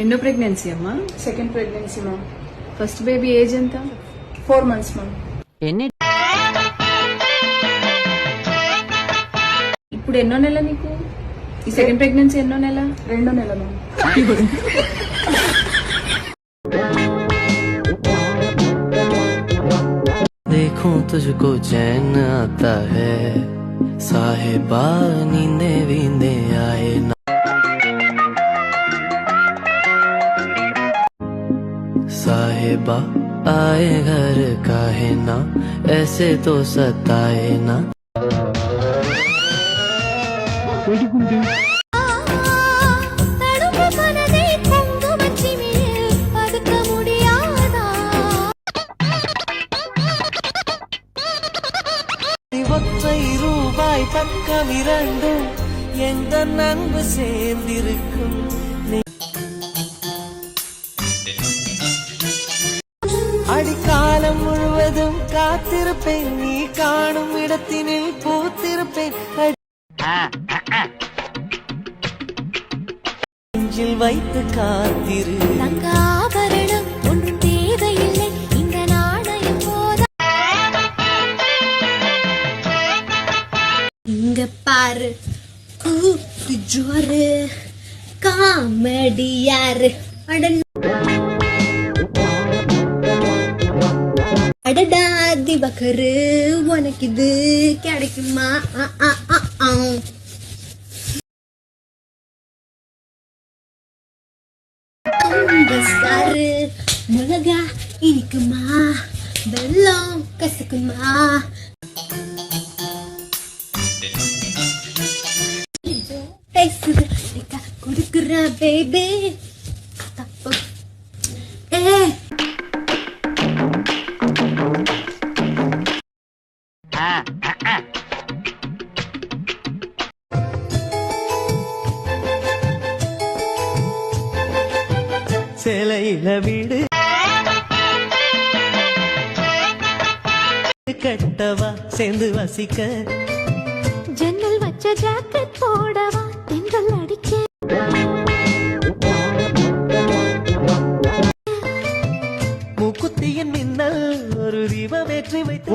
ఎన్నో ప్రెగ్నెన్సీ అమ్మా second pregnancy మా ఫస్ట్ బేబీ ఏజ్ ఎంత ఫోర్ మంత్స్ మ్యామ్ ఇప్పుడు ఎన్నో నెల నీకు ఈ సెకండ్ ప్రెగ్నెన్సీ ఎన్నో నెల రెండో నెల మ్యామ్ देखूं तुझको चैन आता है साहेबा नींदे वींदे आए ना साहेबा आए घर काहे ना ऐसे तो सताए ना தடுப்பு மனதை குங்குமச்சிமிழில் பதுக்க முடியாதா ஒற்றை ரூபாய் பக்கம் இரண்டும் எந்த நண்பு சேர்ந்திருக்கும் காத்திருப்பேன் நீ காணும் இடத்தினில் பூத்திருப்பேன். நெஞ்சில் வைத்து காத்திரு. தங்க ஒன்றும் தேவையில்லை. இந்த நாணயம் போதா இங்க பாரு. கூத்து ஜோரு திவகரு உனக்கு இது கிடைக்குமா? ஆ, ஆ, ஆ, மிளகா இனிக்குமா? வெள்ளம் கசக்குமா? பேசுது கொடுக்குற பேபி சேலையில வீடு. கட்டவா சேர்ந்து வசிக்க. ஜன்னல் வச்ச ஜாக்கெட் போடவா தென்றல் அடிக்க. மூக்குத்தியின் மின்னல் ஒரு தீபம் ஏற்றி வைத்து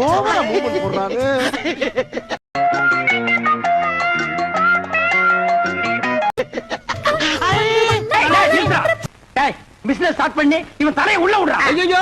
பிசினஸ் ஸ்டார்ட் பண்ணி இவன் தலையை உள்ள விடுறான் ஐயோ